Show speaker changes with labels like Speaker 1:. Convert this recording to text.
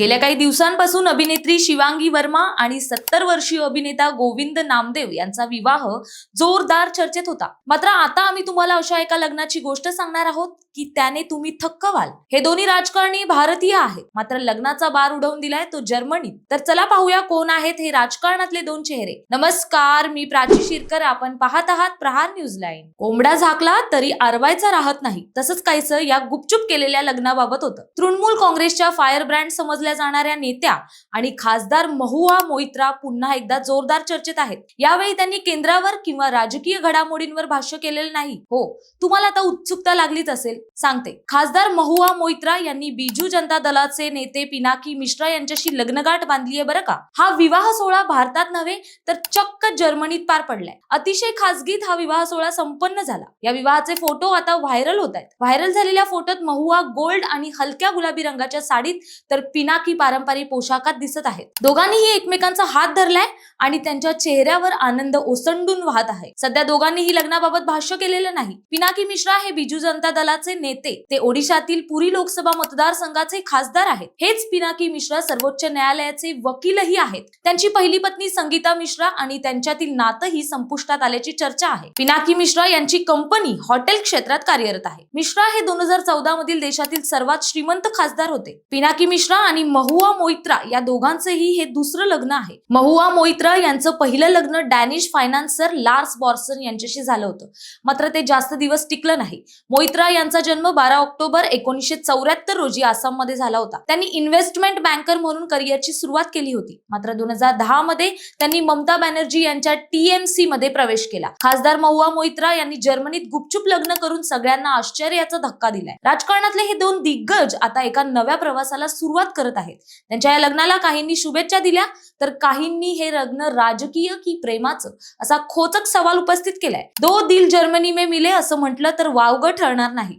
Speaker 1: गेल्या काही दिवसांपासून अभिनेत्री शिवांगी वर्मा आणि सत्तर वर्षीय अभिनेता गोविंद नामदेव यांचा विवाह जोरदार चर्चेत होता. मात्र आता आम्ही तुम्हाला अशा एका लग्नाची गोष्ट सांगणार आहोत. की त्याने तुम्ही थक्क व्हाल. हे दोन्ही राजकारणी भारतीय आहेत. मात्र लग्नाचा बार उडवून दिलाय तो जर्मनीत. तर चला पाहूया कोण आहेत हे राजकारणातले दोन चेहरे. नमस्कार मी प्राची शिरकर. आपण पाहत आहात प्रहार न्यूज लाईन. कोंबडा झाकला तरी आरवायचा राहत नाही. तसंच काहीच या गुपचूप केलेल्या लग्नाबाबत होतं. तृणमूल काँग्रेसच्या फायर ब्रँड समजल्या जाणाऱ्या नेत्या आणि खासदार महुआ मोहित्रा पुन्हा एकदा जोरदार चर्चेत आहेत. यावेळी त्यांनी केंद्रावर किंवा राजकीय घडामोडींवर भाष्य केलेलं नाही. हो तुम्हाला आता उत्सुकता लागलीच असेल. सांगते. खासदार महुआ मोइत्रा यांनी बिजू जनता दलाचे नेते पिनाकी मिश्रा यांच्याशी लग्नगाठ बांधली आहे बरं का? हा विवाह सोहळा भारतात नव्हे तर चक्क जर्मनीत पार पडलाय. अतिशय खासगीत हा विवाह सोहळा संपन्न झाला. या विवाहाचे फोटो आता व्हायरल होत आहेत. व्हायरल झालेल्या फोटोत महुआ गोल्ड आणि हलक्या गुलाबी रंगाच्या साडीत तर पिनाकी पारंपरिक पोशाखात दिसत आहेत. दोघांनीही एकमेकांचा हात धरलाय आणि त्यांच्या चेहऱ्यावर आनंद ओसंडून वाहत आहे. सध्या दोघांनीही लग्नाबाबत भाष्य केलेलं नाही. पिनाकी मिश्रा हे बिजू जनता दलाचे नेते ते ओडिशातील पुरी लोकसभा मतदारसंघाचे खासदार आहेत. हेच पिनाकी मिश्रा सर्वोच्च न्यायालयाचे वकीलही आहेत. त्यांची पहिली पत्नी संगीता मिश्रा आणि त्यांच्यातील नातंही संपुष्टात आल्याची चर्चा आहे. पिनाकी मिश्रा यांची कंपनी हॉटेल क्षेत्रात कार्यरत आहे. मिश्रा हे दोन हजार चौदा मधील देशातील सर्वात श्रीमंत खासदार होते. पिनाकी मिश्रा आणि महुआ मोइत्रा या दोघांचेही हे दुसरं लग्न आहे. महुआ मोइत्रा यांचं पहिलं लग्न डॅनिश फायनान्सर लार्स बॉर्सन यांच्याशी झालं होतं. मात्र ते जास्त दिवस टिकलं नाही. मोइत्रा यांचा जन्म बारा ऑक्टोबर एकोणीसशे चौऱ्याहत्तर रोजी आसाममध्ये झाला होता. त्यांनी इन्व्हेस्टमेंट बँकर म्हणून करिअरची सुरुवात केली होती. मात्र दोन हजार दहा मध्ये त्यांनी ममता बॅनर्जी यांच्या टीएमसी मध्ये प्रवेश केला. खासदार महुआ मोहित्रा यांनी जर्मनीत गुपचूप लग्न करून सगळ्यांना आश्चर्याचा धक्का दिलाय. राजकारणातले हे दोन दिग्गज आता एका नव्या प्रवासाला सुरुवात करत आहेत. त्यांच्या या लग्नाला काहींनी शुभेच्छा दिल्या तर काहींनी हे लग्न राजकीय की प्रेमाचं? असा खोचक सवाल उपस्थित केलाय. दो दिल जर्मनी मे मिले असं म्हटलं तर वावगं ठरणार नाही.